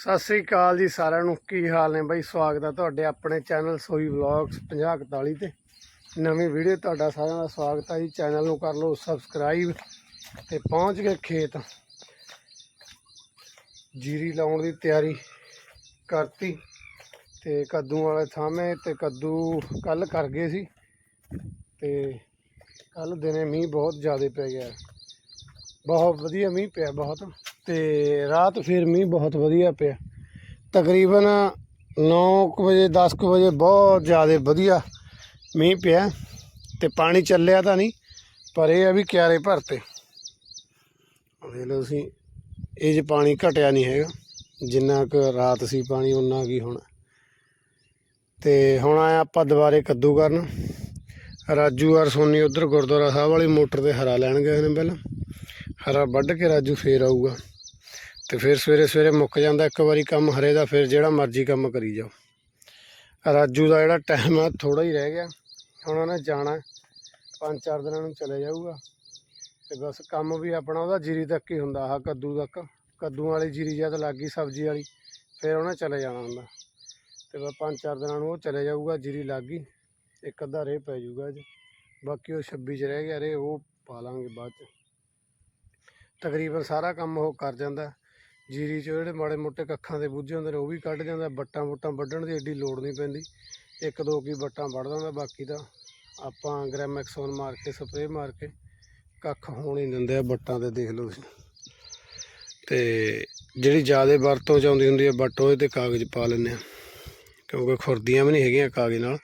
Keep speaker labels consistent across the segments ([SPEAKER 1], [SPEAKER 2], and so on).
[SPEAKER 1] ਸਤਿ ਸ੍ਰੀ ਅਕਾਲ ਜੀ ਸਾਰਿਆਂ ਨੂੰ। ਕੀ ਹਾਲ ਨੇ ਬਾਈ? ਸਵਾਗਤ ਹੈ ਤੁਹਾਡੇ ਆਪਣੇ ਚੈਨਲ ਸੋਈ ਵਲੌਗਸ 5041 ਤੇ। ਨਵੀਂ ਵੀਡੀਓ ਤੁਹਾਡਾ ਸਾਰਿਆਂ ਦਾ ਸਵਾਗਤ ਹੈ ਜੀ। ਚੈਨਲ ਨੂੰ ਕਰ ਲਓ ਸਬਸਕ੍ਰਾਈਬ ਤੇ ਪਹੁੰਚ ਗਏ ਖੇਤ। ਜੀਰੀ ਲਾਉਣ ਦੀ ਤਿਆਰੀ ਕਰਤੀ ਤੇ ਕੱਦੂ ਵਾਲੇ ਥਾਵੇਂ ਤੇ ਕੱਦੂ ਕੱਲ ਕਰ ਗਏ ਸੀ ਤੇ ਕੱਲ ਦਿਨੇ ਮੀਂਹ ਬਹੁਤ ਜ਼ਿਆਦਾ ਪੈ ਗਿਆ। ਬਹੁਤ ਵਧੀਆ ਮੀਂਹ ਪਿਆ ਬਹੁਤ। ਤੇ ਰਾਤ ਫਿਰ ਮੀਂਹ ਬਹੁਤ ਵਧੀਆ ਪਿਆ। ਤਕਰੀਬਨ 9 ਵਜੇ 10 ਕੁ ਵਜੇ ਬਹੁਤ ਜ਼ਿਆਦਾ ਵਧੀਆ ਮੀਂਹ ਪਿਆ ਤੇ ਪਾਣੀ ਚੱਲਿਆ ਤਾਂ ਨਹੀਂ, ਪਰ ਇਹ ਆ ਵੀ ਕਿਆਰੇ ਭਰਤੇ। ਦੇਖ ਲਓ ਤੁਸੀਂ, ਇਹ ਜੇ ਪਾਣੀ ਘਟਿਆ ਨਹੀਂ ਹੈਗਾ, ਜਿੰਨਾ ਕੁ ਰਾਤ ਸੀ ਪਾਣੀ ਉਨਾ ਕੀ ਹੁਣ। ਤੇ ਹੁਣ ਆਇਆ ਆਪਾਂ ਦੁਬਾਰੇ ਕੱਦੂ ਕਰਨ ਰਾਜੂ ਔਰ ਸੋਨੀ ਉਧਰ ਗੁਰਦੁਆਰਾ ਸਾਹਿਬ ਵਾਲੀ ਮੋਟਰ ਤੇ ਹਰਾ ਲੈਣ ਗਏ ਨੇ ਪਹਿਲਾਂ। ਹਰਾ ਵੱਢ ਕੇ ਰਾਜੂ ਫੇਰ ਆਊਗਾ। ਤੇ ਫਿਰ ਸਵੇਰੇ ਸਵੇਰੇ ਮੁੱਕ ਜਾਂਦਾ, ਇੱਕ ਵਾਰੀ ਕੰਮ ਹਰੇ ਦਾ, ਫਿਰ ਜਿਹੜਾ ਮਰਜ਼ੀ ਕੰਮ ਕਰੀ ਜਾਓ। ਰਾਜੂ ਦਾ ਜਿਹੜਾ ਟਾਈਮ ਆ ਥੋੜਾ ਹੀ ਰਹਿ ਗਿਆ। ਹੁਣ ਉਹਨੇ ਜਾਣਾ, ਪੰਜ ਚਾਰ ਦਿਨਾਂ ਨੂੰ ਚਲੇ ਜਾਊਗਾ। ਤੇ ਬਸ ਕੰਮ ਵੀ ਆਪਣਾ ਉਹਦਾ, ਜੀਰੀ ਤੱਕ ਹੀ ਹੁੰਦਾ, ਆਹ ਕੱਦੂ ਤੱਕ। ਕੱਦੂ ਵਾਲੀ ਜੀਰੀ ਜਦ ਲੱਗ ਗਈ ਸਬਜ਼ੀ ਵਾਲੀ, ਫਿਰ ਉਹਨੇ ਚਲੇ ਜਾਣਾ ਹੁੰਦਾ। ਤੇ ਬਸ ਪੰਜ ਚਾਰ ਦਿਨਾਂ ਨੂੰ ਉਹ ਚਲੇ ਜਾਊਗਾ, ਜੀਰੀ ਲੱਗ ਗਈ। ਇੱਕ ਅੱਧਾ ਰੇ ਪੈ ਜਾਊਗਾ ਅੱਜ। ਬਾਕੀ ਉਹ 26 ਚ ਰਹਿ ਗਿਆ ਰੇ ਉਹ ਪਾ ਲਾਂਗੇ ਬਾਅਦ ਚ। ਤਕਰੀਬਨ ਸਾਰਾ ਕੰਮ ਉਹ ਕਰ ਜਾਂਦਾ। ਜੀਰੀ 'ਚ ਜਿਹੜੇ ਮਾੜੇ ਮੋਟੇ ਕੱਖਾਂ ਦੇ ਬੂਝੇ ਹੁੰਦੇ ਨੇ, ਉਹ ਵੀ ਕੱਢ ਜਾਂਦਾ। ਬੱਟਾਂ ਬੁੱਟਾਂ ਵੱਢਣ ਦੀ ਏਡੀ ਲੋੜ ਨਹੀਂ ਪੈਂਦੀ। ਇੱਕ ਦੋ ਕੀ ਬੱਟਾਂ ਵੱਢ ਦਿੰਦਾ, ਬਾਕੀ ਤਾਂ ਆਪਾਂ ਗ੍ਰੈਮੈਕਸੋਨ ਮਾਰ ਕੇ, ਸਪਰੇਅ ਮਾਰ ਕੇ ਕੱਖ ਹੋਣ ਹੀ ਦਿੰਦੇ ਆ ਬੱਟਾਂ ਤੇ ਦੇਖ ਲਓ ਤੁਸੀਂ। ਤੇ ਜਿਹੜੀ ਜ਼ਿਆਦਾ ਵਰਤੋਂ ਚ ਆਉਂਦੀ ਹੁੰਦੀ ਹੈ ਬੱਟ ਉਹਦੇ ਤੇ ਕਾਗਜ਼ ਪਾ ਲੈਂਦੇ ਆ। ਕਿਉਂਕਿ ਖੁਰਦੀਆਂ ਵੀ ਨਹੀਂ ਹੈਗੀਆਂ ਕਾਗਜ਼ ਨਾਲ।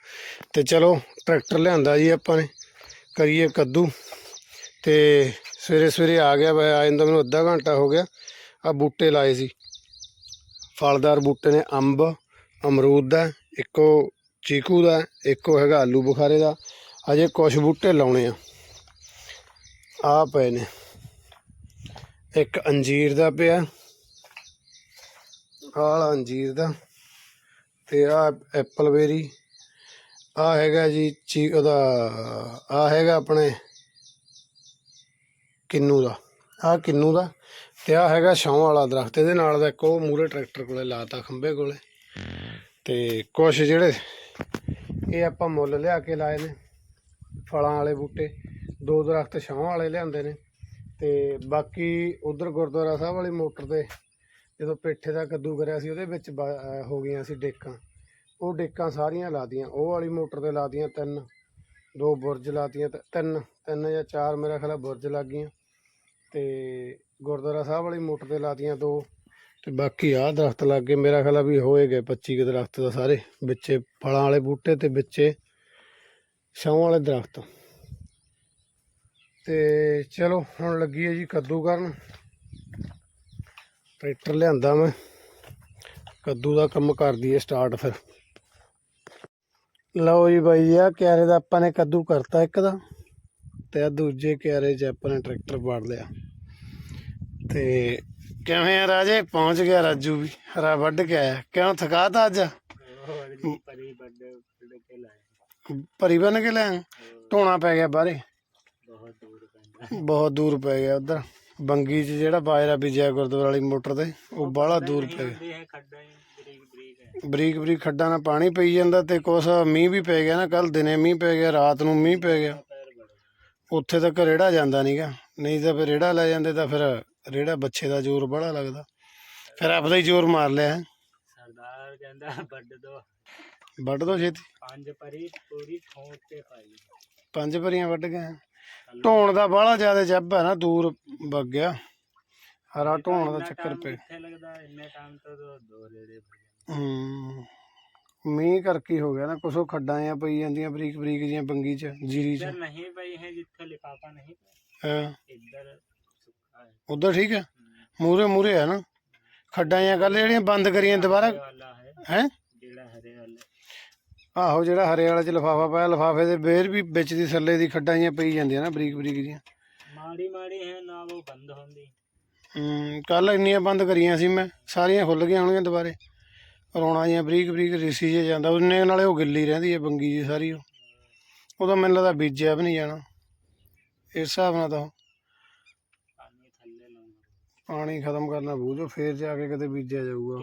[SPEAKER 1] ਤੇ ਚਲੋ, ਟਰੈਕਟਰ ਲਿਆਂਦਾ ਜੀ ਆਪਾਂ ਨੇ। ਕਰੀਏ ਕੱਦੂ। ਤੇ ਸਵੇਰੇ ਸਵੇਰੇ ਆ ਗਿਆ ਵਾ ਆ ਜਾਂਦਾ, ਮੈਨੂੰ ਅੱਧਾ ਘੰਟਾ ਹੋ ਗਿਆ। ਆ ਬੂਟੇ ਲਾਏ ਸੀ। ਫਲਦਾਰ ਬੂਟੇ ਨੇ ਅੰਬ, ਅਮਰੂਦ ਦਾ, ਇੱਕੋ ਚੀਕੂ ਦਾ, ਇੱਕੋ ਹੈਗਾ ਆਲੂ ਬੁਖਾਰੇ ਦਾ। ਅਜੇ ਕੁਝ ਬੂਟੇ ਲਾਉਣੇ ਆ। ਆ ਪਏ ਨੇ। ਇੱਕ ਅੰਜੀਰ ਦਾ ਪਿਆ। ਆਲਾ ਅੰਜੀਰ ਦਾ। ਤੇ ਆ ਐਪਲ ਬੇਰੀ। ਆ ਹੈਗਾ ਜੀ ਚੀ ਉਹਦਾ ਆ ਹੈਗਾ ਆਪਣੇ ਕਿੰਨੂ ਦਾ, ਆਹ ਕਿੰਨੂ ਦਾ ਤੇ ਆ ਹੈਗਾ ਛਾਂ ਵਾਲਾ ਦਰਖਤ, ਇਹਦੇ ਨਾਲ ਦਾ ਇੱਕ ਉਹ ਮੂਰੇ ਟਰੈਕਟਰ ਕੋਲੇ ਲਾਤਾ ਖੰਬੇ ਕੋਲੇ। ਤੇ ਕੁਛ ਜਿਹੜੇ ਇਹ ਆਪਾਂ ਮੁੱਲ ਲਿਆ ਕੇ ਲਾਏ ਨੇ, ਫਲਾਂ ਵਾਲੇ ਬੂਟੇ, ਦੋ ਦਰਖਤ ਛਾਂ ਵਾਲੇ ਲਿਆਂਦੇ ਨੇ ਤੇ ਬਾਕੀ ਉਧਰ ਗੁਰਦੁਆਰਾ ਸਾਹਿਬ ਵਾਲੀ ਮੋਟਰ ਤੇ ਜਦੋਂ ਪੇਠੇ ਦਾ ਕੱਦੂ ਕਰਿਆ ਸੀ, ਉਹਦੇ ਵਿੱਚ ਹੋ ਗਈਆਂ ਸੀ ਡੇਕਾਂ। ਉਹ ਡੇਕਾਂ ਸਾਰੀਆਂ ਲਾਤੀਆਂ, ਉਹ ਵਾਲੀ ਮੋਟਰ ਤੇ ਲਾਤੀਆਂ ਤਿੰਨ, ਦੋ ਬੁਰਜ ਲਾਤੀਆਂ ਤਿੰਨ ਤਿੰਨ ਜਾਂ ਚਾਰ ਮੇਰਾ ਖਿਆਲ ਬੁਰਜ ਲੱਗ ਗਈਆਂ। ਤੇ ਗੁਰਦੁਆਰਾ ਸਾਹਿਬ ਵਾਲੀ ਮੋਟਰ ਤੇ ਲਾਤੀਆਂ ਦੋ ਤੇ ਬਾਕੀ ਆਹ ਦਰਖਤ ਲੱਗ ਗਏ ਮੇਰਾ ਖਿਆਲ ਆ ਵੀ ਹੋਏ ਗਏ 25 ਕੁ ਦਰਖਤ ਦਾ ਸਾਰੇ, ਵਿੱਚੇ ਫਲਾਂ ਵਾਲੇ ਬੂਟੇ ਤੇ ਵਿੱਚੇ ਛਾਂ ਵਾਲੇ ਦਰਖਤ। ਤੇ ਚਲੋ, ਹੁਣ ਲੱਗੀ ਹੈ ਜੀ ਕੱਦੂ ਕਰਨ ਟਰੈਕਟਰ ਲਿਆਂਦਾ ਮੈਂ। ਕੱਦੂ ਦਾ ਕੰਮ ਕਰ ਦਈਏ ਸਟਾਰਟ ਫਿਰ। ਲਓ ਜੀ ਬਾਈ ਜੀ ਆ ਕਿਆਰੇ ਦਾ ਆਪਾਂ ਨੇ ਕੱਦੂ ਕਰਤਾ ਇੱਕ ਦਾ। ਤੇ ਆ ਦੂਜੇ ਕਿਆਰੇ 'ਚ ਆਪਾਂ ਨੇ ਟਰੈਕਟਰ ਪਾੜ ਲਿਆ ਤੇ ਕਿਵੇਂ ਆ ਰਾਜੇ? ਪਹੁੰਚ ਗਿਆ ਰਾਜੂ ਵੀ। ਹਰਾ ਵੱਢ ਕੇ ਆਇਆ। ਕਿਉਂ ਥਕਾਤਾ ਅੱਜ? ਭਰੀ ਬਨ ਕੇ ਲੈ ਢੋਣਾ ਪੈ ਗਿਆ ਬਾਰੇ ਬਹੁਤ ਦੂਰ ਪੈ ਗਿਆ ਉਧਰ। ਬੰਗੀ 'ਚ ਜਿਹੜਾ ਬਾਜਰਾ ਬੀਜਿਆ ਗੁਰਦੁਆਰਾ ਵਾਲੀ ਮੋਟਰ ਤੇ, ਉਹ ਬਾਹਲਾ ਦੂਰ ਪੈ ਗਿਆ। ਬਰੀਕ ਬਰੀਕ ਖੱਡਾਂ ਨਾਲ ਪਾਣੀ ਪਈ ਜਾਂਦਾ ਤੇ ਕੁਛ ਮੀਂਹ ਵੀ ਪੈ ਗਿਆ ਨਾ ਕੱਲ ਦਿਨੇ ਮੀਂਹ ਪੈ ਗਿਆ, ਰਾਤ ਨੂੰ ਮੀਂਹ ਪੈ ਗਿਆ। ਉੱਥੇ ਤੱਕ ਰੇੜਾ ਜਾਂਦਾ ਨਹੀਂਗਾ ਨਹੀਂ ਤਾਂ ਫਿਰ ਰੇੜਾ ਲੈ ਜਾਂਦੇ ਤਾਂ ਫਿਰ ਰੇੜਾ ਬੱਚੇ ਦਾ ਜ਼ੋਰ ਬੜਾ ਲੱਗਦਾ। ਫਿਰ ਆਪਦਾ ਹੀ ਜ਼ੋਰ ਮਾਰ ਲਿਆ
[SPEAKER 2] ਸਰਦਾਰ ਕਹਿੰਦਾ ਵੱਡ ਦੋ।
[SPEAKER 1] ਵੱਢ ਦੋ ਛੇਤੀ।
[SPEAKER 2] ਪੰਜ ਪਰੀ ਪੂਰੀ ਠੋਕ ਕੇ ਪਾਈ।
[SPEAKER 1] ਪੰਜ ਭਰੀਆਂ ਵੱਢ ਗਏ ਢੋਣ ਦਾ ਬਾਹਲਾ ਜ਼ਿਆਦਾ ਜੱਬ ਹੈ ਨਾ ਦੂਰ ਵਗ ਗਿਆ। ਹਰਾ ਢੋਣ ਦਾ ਚੱਕਰ ਪੈ
[SPEAKER 2] ਲੱਗਦਾ? ਇੰਨੇ ਟਾਈਮ ਤੋਂ ਤਾਂ ਦੋ ਰੇੜੇ।
[SPEAKER 1] ਹੂੰ। ਮੀਂਹ ਕਰਕੇ ਹੀ ਗਿਆ ਨਾ ਕੁਛ ਉਹ ਖੱਡਾਂ ਆ ਪਈ ਜਾਂਦੀਆਂ ਬਰੀਕ ਬਰੀਕ ਜੀਆਂ ਬੰਗੀ ਚ ਜੀਰੀ ਚ।
[SPEAKER 2] ਨਹੀਂ ਪਈ ਹੈ ਜਿੱਥੇ ਲਿਫਾਫਾ ਨਹੀਂ
[SPEAKER 1] ਹਾਂ।
[SPEAKER 2] ਹੈ।
[SPEAKER 1] ਉਧਰ ਠੀਕ ਹੈ? ਮੂਰੇ ਮੂਰੇ ਹੈ ਨਾ। ਖੱਡਾਂ ਜਾਂ ਗੱਲ ਜਿਹੜੀਆਂ ਬੰਦ ਕਰੀਆਂ ਦੁਬਾਰਾ।
[SPEAKER 2] ਹੈ।
[SPEAKER 1] ਹੈ?
[SPEAKER 2] ਜਿਹੜਾ ਹਰੇ ਵਾਲਾ
[SPEAKER 1] ਆਹੋ ਜਿਹੜਾ ਹਰੇ ਵਾਲੇ ਚ ਲਫਾਫਾ ਪਾਇਆ ਲਫਾਫੇ ਦੇ ਬੇਰ ਵੀ ਵਿੱਚ ਦੀ ਥੱਲੇ ਦੀ ਖੱਡਾਂ ਜੀਆਂ ਪਈ ਜਾਂਦੀਆਂ ਨਾ ਬਰੀਕ ਬਰੀਕ ਜੀਆਂ
[SPEAKER 2] ਮਾੜੀ ਮਾੜੀ ਹੈ ਨਾ ਉਹ ਬੰਦ ਹੁੰਦੀ।
[SPEAKER 1] ਹੂੰ ਕੱਲ ਇੰਨੀਆਂ ਬੰਦ ਕਰੀਆਂ ਸੀ ਮੈਂ ਸਾਰੀਆਂ ਖੁੱਲ ਗਈਆਂ ਹੋਣਗੀਆਂ ਦੁਬਾਰੇ। ਰੋਣਾ ਜਾਂ ਬਰੀਕ ਬਰੀਕ ਰੀਸੀ ਜੇ ਜਾਂਦਾ ਉਹਨੇ ਨਾਲੇ ਉਹ ਗਿੱਲੀ ਰਹਿੰਦੀ ਹੈ ਬੰਗੀ ਜੀ ਸਾਰੀ ਉਹ। ਉਹਦਾ ਮੈਨੂੰ ਲੱਗਦਾ ਬੀਜਿਆ ਵੀ ਨਹੀਂ ਜਾਣਾ। ਇਸ ਹਿਸਾਬ ਨਾਲ ਤਾਂ
[SPEAKER 2] ਪਾਣੀ
[SPEAKER 1] ਖਤਮ ਕਰਨਾ ਬੂਝੋ ਫੇਰ ਜਾ ਕੇ ਕਿਤੇ ਬੀਜਿਆ ਜਾਊਗਾ।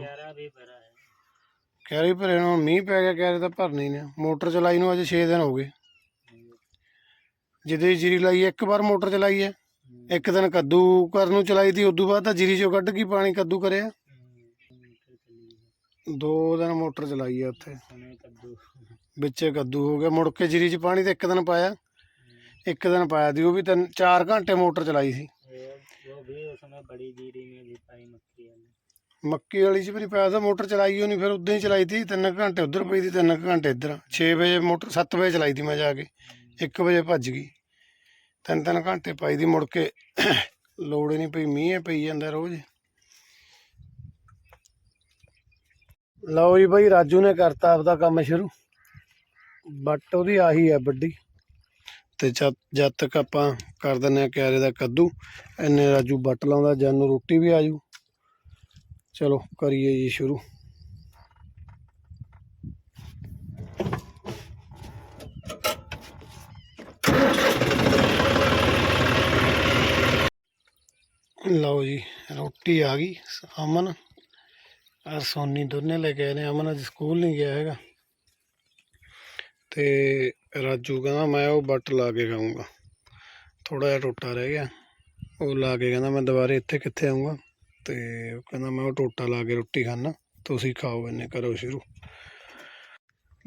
[SPEAKER 1] ਕੈਰੀ ਭਰੇ ਨੂੰ ਮੀਂਹ ਪੈ ਗਿਆ ਕੈਰੀ ਤਾਂ ਭਰਨੀ ਨੇ। ਮੋਟਰ ਚਲਾਈ ਨੂੰ ਅਜੇ 6 ਦਿਨ ਹੋ ਗਏ। ਜਿਹਦੇ ਜੀਰੀ ਲਾਈ ਇੱਕ ਵਾਰ ਮੋਟਰ ਚਲਾਈ ਹੈ। ਇੱਕ ਦਿਨ ਕੱਦੂ ਕਰਨ ਨੂੰ ਚਲਾਈ ਸੀ ਉਦੋਂ ਬਾਅਦ ਤਾਂ ਜੀਰੀ ਚੋਂ ਕੱਢ ਕੇ ਪਾਣੀ ਕੱਦੂ ਕਰਿਆ। ਦੋ ਦਿਨ ਮੋਟਰ ਚਲਾਈ ਆ ਉੱਥੇ। ਵਿੱਚ ਕੱਦੂ ਹੋ ਗਿਆ। ਮੁੜ ਕੇ ਜੀਰੀ 'ਚ ਪਾਣੀ ਤੇ ਇੱਕ ਦਿਨ ਪਾਇਆ। ਇੱਕ ਦਿਨ ਪਾਇਆ ਦੀ ਉਹ ਵੀ ਤਿੰਨ ਚਾਰ ਘੰਟੇ ਮੋਟਰ ਚਲਾਈ ਸੀ। ਮੱਕੀ ਵਾਲੀ। 'ਚ ਵੀ ਨਹੀਂ ਪਾਇਆ ਤਾਂ ਮੋਟਰ ਚਲਾਈ ਹੋਣੀ ਫਿਰ ਉਦਾਂ ਹੀ ਚਲਾਈ ਤੀ ਤਿੰਨ ਘੰਟੇ ਉਧਰ ਪਈ ਸੀ ਤਿੰਨ ਘੰਟੇ ਇੱਧਰ। 6 ਵਜੇ ਮੋਟਰ 7 ਵਜੇ ਚਲਾਈ ਤੀ ਮੈਂ ਜਾ ਕੇ। 1 ਵਜੇ ਭੱਜ ਗਈ। ਤਿੰਨ ਤਿੰਨ ਘੰਟੇ ਪਾਈ ਦੀ ਮੁੜ ਕੇ ਲੋੜ ਹੀ ਨਹੀਂ ਪਈ ਮੀਂਹ ਪਈ ਜਾਂਦਾ ਰੋਜ਼। ਲਓ ਜੀ ਬਾਈ, ਰਾਜੂ ਨੇ ਕਰਤਾ ਆਪਦਾ ਕੰਮ ਸ਼ੁਰੂ। ਬੱਟ ਉਹਦੀ ਆਹੀ ਹੈ ਵੱਡੀ। ਤੇ ਜਦ ਜਦ ਤੱਕ ਆਪਾਂ ਕਰ ਦਿੰਨੇ ਆ ਕਿਆਰੇ ਦਾ ਕੱਦੂ ਐਨੇ ਰਾਜੂ ਬੱਟ ਲਾਉਂਦਾ, ਜਦ ਨੂੰ ਰੋਟੀ ਵੀ ਆਜੂ ਚਲੋ, ਕਰੀਏ ਜੀ ਸ਼ੁਰੂ। ਲਓ ਜੀ, ਰੋਟੀ ਆ ਗਈ, ਅਮਨ। ਔਰ ਸੋਨੀ ਦੋਨੇ ਲੈ ਕੇ ਆਏ ਨੇ, ਅਮਨ ਅੱਜ ਸਕੂਲ ਨਹੀਂ ਗਿਆ ਹੈਗਾ। ਤੇ ਰਾਜੂ ਕਹਿੰਦਾ, ਮੈਂ ਉਹ ਬੱਟ ਲਾ ਕੇ ਖਾਊਂਗਾ। ਥੋੜਾ ਜਿਹਾ ਟੋਟਾ ਰਹਿ ਗਿਆ। ਉਹ ਲਾ ਕੇ ਕਹਿੰਦਾ, ਮੈਂ ਦੁਬਾਰੇ ਇੱਥੇ ਕਿੱਥੇ ਆਊਂਗਾ? ਤੇ ਉਹ ਕਹਿੰਦਾ, ਮੈਂ ਉਹ ਟੋਟਾ ਲਾ ਕੇ ਰੋਟੀ ਖਾਣਾ ਤੁਸੀਂ ਖਾਓ ਇਹਨੇ ਕਰੋ ਸ਼ੁਰੂ।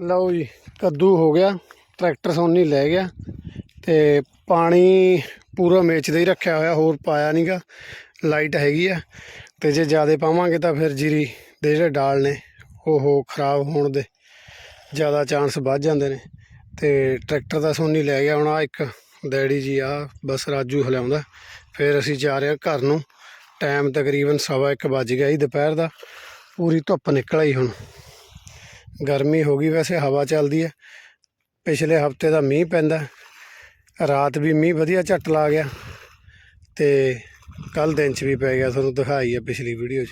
[SPEAKER 1] ਲਓ ਜੀ, ਕੱਦੂ ਹੋ ਗਿਆ। ਟਰੈਕਟਰ ਸੋਨੀ ਲੈ ਗਿਆ ਤੇ ਪਾਣੀ ਪੂਰਾ ਮੇਚਦਾ ਹੀ ਰੱਖਿਆ ਹੋਇਆ, ਹੋਰ ਪਾਇਆ ਨਹੀਂਗਾ ਲਾਈਟ ਹੈਗੀ ਆ। ਤੇ ਜੇ ਜ਼ਿਆਦਾ ਪਾਵਾਂਗੇ ਤਾਂ ਫਿਰ ਜੀਰੀ ਦੇ ਜਿਹੜੇ ਡਾਲ ਨੇ, ਉਹ ਖਰਾਬ ਹੋਣ ਦੇ ਜ਼ਿਆਦਾ ਚਾਂਸ ਵੱਧ ਜਾਂਦੇ ਨੇ। ਤੇ ਟਰੈਕਟਰ ਦਾ ਸੋਨੀ ਲੈ ਗਿਆ ਹੁਣ ਆ ਇੱਕ ਡੈਡੀ ਜੀ ਆ ਬਸ ਰਾਜੂ ਹਲਾਉਂਦਾ। ਫਿਰ ਅਸੀਂ ਜਾ ਰਹੇ ਹਾਂ ਘਰ ਨੂੰ। ਟਾਈਮ ਤਕਰੀਬਨ ਸਵਾ ਇੱਕ ਵੱਜ ਗਿਆ ਜੀ ਦੁਪਹਿਰ ਦਾ। ਪੂਰੀ ਧੁੱਪ ਨਿਕਲ ਆਈ ਹੁਣ। ਗਰਮੀ ਹੋ ਗਈ ਵੈਸੇ, ਹਵਾ ਚੱਲਦੀ ਹੈ। ਪਿਛਲੇ ਹਫ਼ਤੇ ਦਾ ਮੀਂਹ ਪੈਂਦਾ। ਰਾਤ ਵੀ ਮੀਂਹ ਵਧੀਆ ਝੱਟ ਲਾ ਗਿਆ। ਤੇ ਕੱਲ ਦਿਨ ਚ ਵੀ ਪੈ ਗਿਆ, ਤੁਹਾਨੂੰ ਦਿਖਾਈ ਹੈ ਪਿਛਲੀ ਵੀਡੀਓ 'ਚ।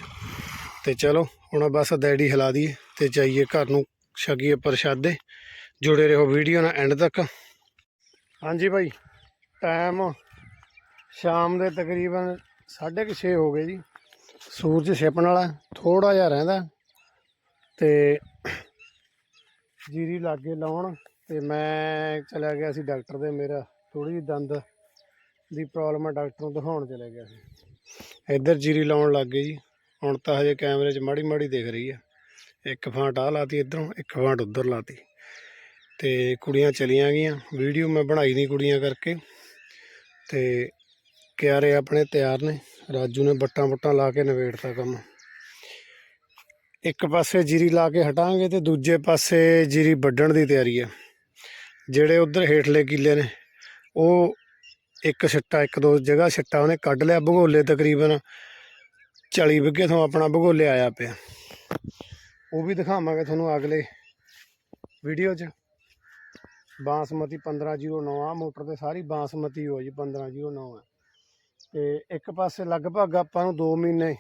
[SPEAKER 1] ਤੇ ਚਲੋ, ਹੁਣ ਬਸ ਡੈਡੀ ਹਿਲਾ ਦਈਏ ਤੇ ਜਾਈਏ ਘਰ ਨੂੰ ਛਕੀਏ ਪ੍ਰਸ਼ਾਦੇ। ਜੁੜੇ ਰਹੋ ਵੀਡੀਓ ਨਾਲ ਐਂਡ ਤੱਕ। ਹਾਂਜੀ ਭਾਈ ਟਾਈਮ ਸ਼ਾਮ ਦੇ ਤਕਰੀਬਨ 6:30 ਹੋ ਗਏ ਜੀ। ਸੂਰਜ ਛਿਪਣ ਵਾਲਾ ਥੋੜਾ ਜਿਹਾ ਰਹਿੰਦਾ। ਤੇ ਜੀਰੀ ਲਾਗੇ ਲਾਉਣ, ਤੇ ਮੈਂ ਚਲਾ ਗਿਆ ਸੀ ਡਾਕਟਰ ਦੇ, ਮੇਰਾ ਥੋੜੀ ਜਿਹੀ ਦੰਦ ਦੀ ਪ੍ਰੋਬਲਮ ਹੈ ਡਾਕਟਰ ਨੂੰ ਦਿਖਾਉਣ ਚਲੇ ਗਿਆ ਸੀ। ਇੱਧਰ ਜੀਰੀ ਲਾਉਣ ਲੱਗ ਗਏ ਜੀ। ਹੁਣ ਤਾਂ ਹਜੇ ਕੈਮਰੇ 'ਚ ਮਾੜੀ ਮਾੜੀ ਦਿਖ ਰਹੀ ਆ। ਇੱਕ ਫਾਂਟ ਆ ਲਾਤੀ ਇੱਧਰੋਂ, ਇੱਕ ਫਾਂਟ ਉੱਧਰ ਲਾਤੀ। ਤੇ ਕੁੜੀਆਂ ਚਲੀਆਂ ਗਈਆਂ। ਵੀਡੀਓ ਮੈਂ ਬਣਾਈ ਨਹੀਂ ਕੁੜੀਆਂ ਕਰਕੇ। ਤੇ ਕਿਆਰੇ ਆਪਣੇ ਤਿਆਰ ਨੇ। ਰਾਜੂ ਨੇ ਬੱਟਾਂ ਬੁੱਟਾਂ ਲਾ ਕੇ ਨਵੇੜਤਾ ਕੰਮ। ਇੱਕ ਪਾਸੇ ਜੀਰੀ ਲਾ ਕੇ ਹਟਾਂਗੇ ਤੇ ਦੂਜੇ ਪਾਸੇ ਜੀਰੀ ਵੱਢਣ ਦੀ ਤਿਆਰੀ ਹੈ ਜਿਹੜੇ ਉਧਰ ਹੇਠਲੇ ਕਿੱਲੇ ਨੇ, ਉਹ ਇੱਕ ਛੱਟਾ ਇੱਕ ਦੋ ਜਗ੍ਹਾ ਛੱਟਾ ਉਹਨੇ ਕੱਢ ਲਿਆ ਭਗੋਲੇ ਤਕਰੀਬਨ 40 ਵਿਗੇ ਤੋਂ ਆਪਣਾ ਭਗੋਲੇ ਆਇਆ ਪਿਆ। ਉਹ ਵੀ ਦਿਖਾਵਾਂਗੇ ਤੁਹਾਨੂੰ ਅਗਲੇ ਵੀਡੀਓ 'ਚ। ਬਾਸਮਤੀ 1509 ਆ, ਮੋਟਰ ਤੇ ਸਾਰੀ ਬਾਸਮਤੀ ਹੋ ਜੀ 1509 ਹੈ ਤੇ ਇੱਕ ਪਾਸੇ ਲਗਭਗ ਆਪਾਂ ਨੂੰ 2 ਮਹੀਨੇ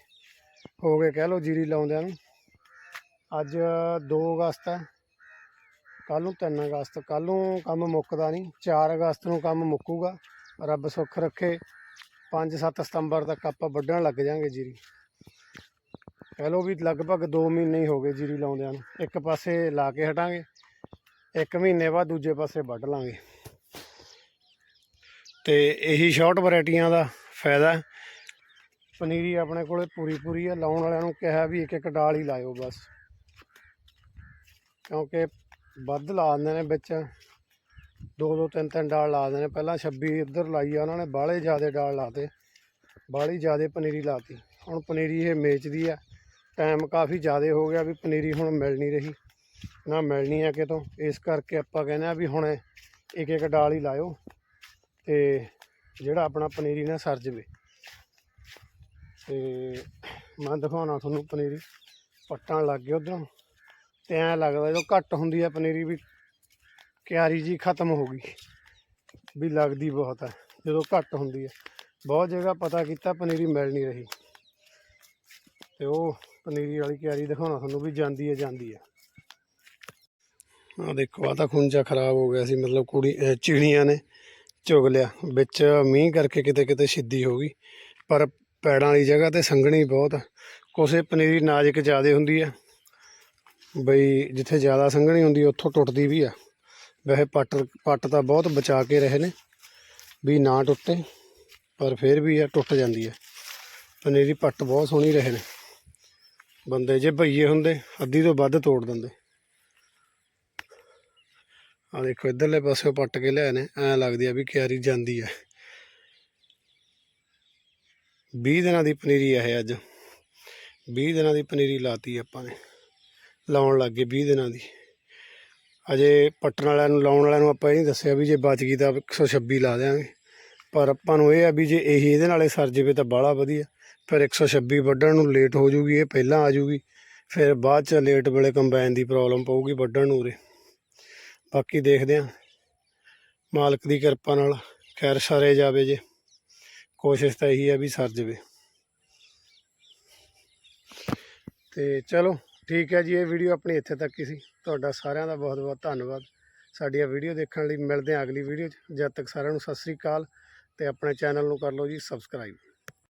[SPEAKER 1] ਹੋ ਗਏ ਕਹਿ ਲਓ ਜੀਰੀ ਲਾਉਂਦਿਆਂ ਨੂੰ। ਅੱਜ 2 ਅਗਸਤ ਹੈ ਕੱਲ ਨੂੰ 3 ਅਗਸਤ ਕੱਲ ਨੂੰ ਕੰਮ ਮੁੱਕਦਾ ਨਹੀਂ 4 ਅਗਸਤ ਨੂੰ ਕੰਮ ਮੁੱਕੂਗਾ। ਰੱਬ ਸੁੱਖ ਰੱਖੇ। 5-7 ਸਤੰਬਰ ਤੱਕ ਆਪਾਂ ਵੱਢਣ ਲੱਗ ਜਾਾਂਗੇ ਜੀਰੀ। ਕਹਿ ਲਓ ਵੀ ਲਗਭਗ 2 ਮਹੀਨੇ ਹੀ ਹੋ ਗਏ ਜੀਰੀ ਲਾਉਂਦਿਆਂ ਨੂੰ। ਇੱਕ ਪਾਸੇ ਲਾ ਕੇ ਹਟਾਂਗੇ, ਇੱਕ ਮਹੀਨੇ ਬਾਅਦ ਦੂਜੇ ਪਾਸੇ ਵੱਢ ਲਾਂਗੇ। ਤੇ ਇਹੀ ਸ਼ਾਰਟ ਵੈਰਾਈਟੀਆਂ ਦਾ ਫਾਇਦਾ। ਪਨੀਰੀ ਆਪਣੇ ਕੋਲੇ ਪੂਰੀ ਪੂਰੀ ਹੈ ਲਾਉਣ ਵਾਲਿਆਂ ਨੂੰ ਕਿਹਾ ਵੀ ਇੱਕ ਇੱਕ ਡਾਲ ਹੀ ਲਾਇਓ ਬਸ। ਕਿਉਂਕਿ ਵੱਧ ਲਾ ਦਿੰਦੇ ਨੇ ਵਿੱਚ। ਦੋ ਦੋ ਤਿੰਨ ਤਿੰਨ ਡਾਲ ਲਾ ਦੇਣੇ ਪਹਿਲਾਂ 26 ਇੱਧਰ ਲਾਈ ਆ, ਉਹਨਾਂ ਨੇ ਬਾਹਲੇ ਜ਼ਿਆਦੇ ਡਾਲ ਲਾਤੇ। ਬਾਹਲੀ ਜ਼ਿਆਦੇ ਪਨੀਰੀ ਲਾਤੀ। ਹੁਣ ਪਨੀਰੀ ਇਹ ਵੇਚਦੀ ਆ। ਟਾਈਮ ਕਾਫੀ ਜ਼ਿਆਦੇ ਹੋ ਗਿਆ ਵੀ ਪਨੀਰੀ ਹੁਣ ਮਿਲ ਨਹੀਂ ਰਹੀ। ਨਾ ਮਿਲਣੀ ਆ ਕਿਤੋਂ। ਇਸ ਕਰਕੇ ਆਪਾਂ ਕਹਿੰਦੇ ਆ ਵੀ ਹੁਣ ਇੱਕ ਇੱਕ ਡਾਲ ਹੀ ਲਾਇਓ ਤੇ ਜਿਹੜਾ ਆਪਣਾ ਪਨੀਰੀ ਨਾ ਸਰ ਜਵੇ। ਤੇ ਮੈਂ ਦਿਖਾਉਣਾ ਤੁਹਾਨੂੰ ਪਨੀਰੀ। ਪੱਟਣ ਲੱਗ ਗਏ ਉਧਰੋਂ। ਤੇ ਐਂ ਲੱਗਦਾ ਜਦੋਂ ਘੱਟ ਹੁੰਦੀ ਆ ਪਨੀਰੀ ਵੀ ਕਿਆਰੀ ਜੀ ਖਤਮ ਹੋ ਗਈ। ਵੀ ਲੱਗਦੀ ਬਹੁਤ ਹੈ ਜਦੋਂ ਘੱਟ ਹੁੰਦੀ ਹੈ ਬਹੁਤ ਜਗ੍ਹਾ ਪਤਾ ਕੀਤਾ ਪਨੀਰੀ ਮਿਲ ਨਹੀਂ ਰਹੀ। ਤੇ ਉਹ ਪਨੀਰੀ ਵਾਲੀ ਕਿਆਰੀ ਦਿਖਾਉਣਾ ਤੁਹਾਨੂੰ ਵੀ ਜਾਂਦੀ ਹੈ ਜਾਂਦੀ ਹੈ ਆ ਦੇਖੋ ਆ ਤਾਂ ਖੁੰਝਾ ਖਰਾਬ ਹੋ ਗਿਆ ਸੀ, ਮਤਲਬ ਕੁੜੀ ਚਿੜੀਆਂ ਨੇ ਚੁਗ ਲਿਆ। ਵਿੱਚ ਮੀਂਹ ਕਰਕੇ ਕਿਤੇ ਕਿਤੇ ਸਿੱਧੀ ਹੋ ਗਈ। ਪਰ ਪੈੜਾਂ ਵਾਲੀ ਜਗ੍ਹਾ ਤੇ ਸੰਘਣੀ ਬਹੁਤ ਆ। ਕੋਸੇ ਪਨੀਰੀ ਨਾਜ਼ੁਕ ਜ਼ਿਆਦਾ ਹੁੰਦੀ ਆ। ਬਈ ਜਿੱਥੇ ਜ਼ਿਆਦਾ ਸੰਘਣੀ ਹੁੰਦੀ, ਉੱਥੋਂ ਟੁੱਟਦੀ ਵੀ ਆ। ਵੈਸੇ ਪੱਟ ਪੱਟ ਤਾਂ ਬਹੁਤ ਬਚਾ ਕੇ ਰਹੇ ਨੇ, ਵੀ ਨਾ ਟੁੱਟੇ, ਪਰ ਫਿਰ ਵੀ ਇਹ ਟੁੱਟ ਜਾਂਦੀ ਹੈ। ਪਨੀਰੀ ਪੱਟ ਬਹੁਤ ਸੋਹਣੀ ਰਹੇ ਨੇ। ਬੰਦੇ ਜੇ ਭਈਏ ਹੁੰਦੇ, ਅੱਧੀ ਤੋਂ ਵੱਧ ਤੋੜ ਦਿੰਦੇ। ਆ ਦੇਖੋ, ਇਧਰਲੇ ਪਾਸੇ ਪੱਟ ਕੇ ਲਿਆਏ ਨੇ, ਐ ਲੱਗਦੀ ਆ ਵੀ ਕਿਆਰੀ ਜਾਂਦੀ ਹੈ 20 ਦਿਨਾਂ ਦੀ ਪਨੀਰੀ ਹੈ ਅੱਜ। 20 ਦਿਨਾਂ ਦੀ ਪਨੀਰੀ ਲਾਤੀ ਆਪਾਂ ਨੇ, ਲਾਉਣ ਲੱਗ ਗਏ 20 ਦਿਨਾਂ ਦੀ। ਅਜੇ ਪੱਟਣ ਵਾਲਿਆਂ ਨੂੰ, ਲਾਉਣ ਵਾਲਿਆਂ ਨੂੰ ਆਪਾਂ ਇਹ ਨਹੀਂ ਦੱਸਿਆ ਵੀ ਜੇ ਬਚ ਗਈ ਤਾਂ 126 ਲਾ ਦੇਵਾਂਗੇ ਪਰ ਆਪਾਂ ਨੂੰ ਇਹ ਆ ਵੀ ਜੇ ਇਹੀ ਇਹਦੇ ਨਾਲੇ ਸਰ ਜਾਵੇ ਤਾਂ ਬਾਹਲਾ ਵਧੀਆ। ਫਿਰ 126 ਵੱਢਣ ਨੂੰ ਲੇਟ ਹੋ ਜੂਗੀ, ਇਹ ਪਹਿਲਾਂ ਆ ਜੂਗੀ। ਫਿਰ ਬਾਅਦ ਚ ਲੇਟ ਵੇਲੇ ਕੰਬਾਈਨ ਦੀ ਪ੍ਰੋਬਲਮ ਪਊਗੀ ਵੱਢਣ ਨੂੰ ਉਰੇ। ਬਾਕੀ ਦੇਖਦੇ ਹਾਂ ਮਾਲਕ ਦੀ ਕਿਰਪਾ ਨਾਲ ਖੈਰ ਸਾਰੇ ਜਾਵੇ ਜੇ। ਕੋਸ਼ਿਸ਼ ਤਾਂ ਇਹੀ ਹੈ ਵੀ ਸਰ ਜਾਵੇ। ਤੇ ਚਲੋ, ਠੀਕ ਹੈ ਜੀ, ਇਹ ਵੀਡੀਓ ਆਪਣੀ ਇੱਥੇ ਤੱਕ ਹੀ ਸੀ। ਤੁਹਾਡਾ ਸਾਰਿਆਂ ਦਾ ਬਹੁਤ ਬਹੁਤ ਧੰਨਵਾਦ। ਸਾਡੀਆਂ ਵੀਡੀਓ ਦੇਖਣ ਲਈ ਮਿਲਦੇ ਹਾਂ ਅਗਲੀ ਵੀਡੀਓ 'ਚ। ਜਦ ਤੱਕ ਸਾਰਿਆਂ ਨੂੰ ਸਤਿ ਸ੍ਰੀ ਅਕਾਲ ਤੇ ਆਪਣੇ ਚੈਨਲ ਨੂੰ ਕਰ ਲਓ ਜੀ ਸਬਸਕ੍ਰਾਈਬ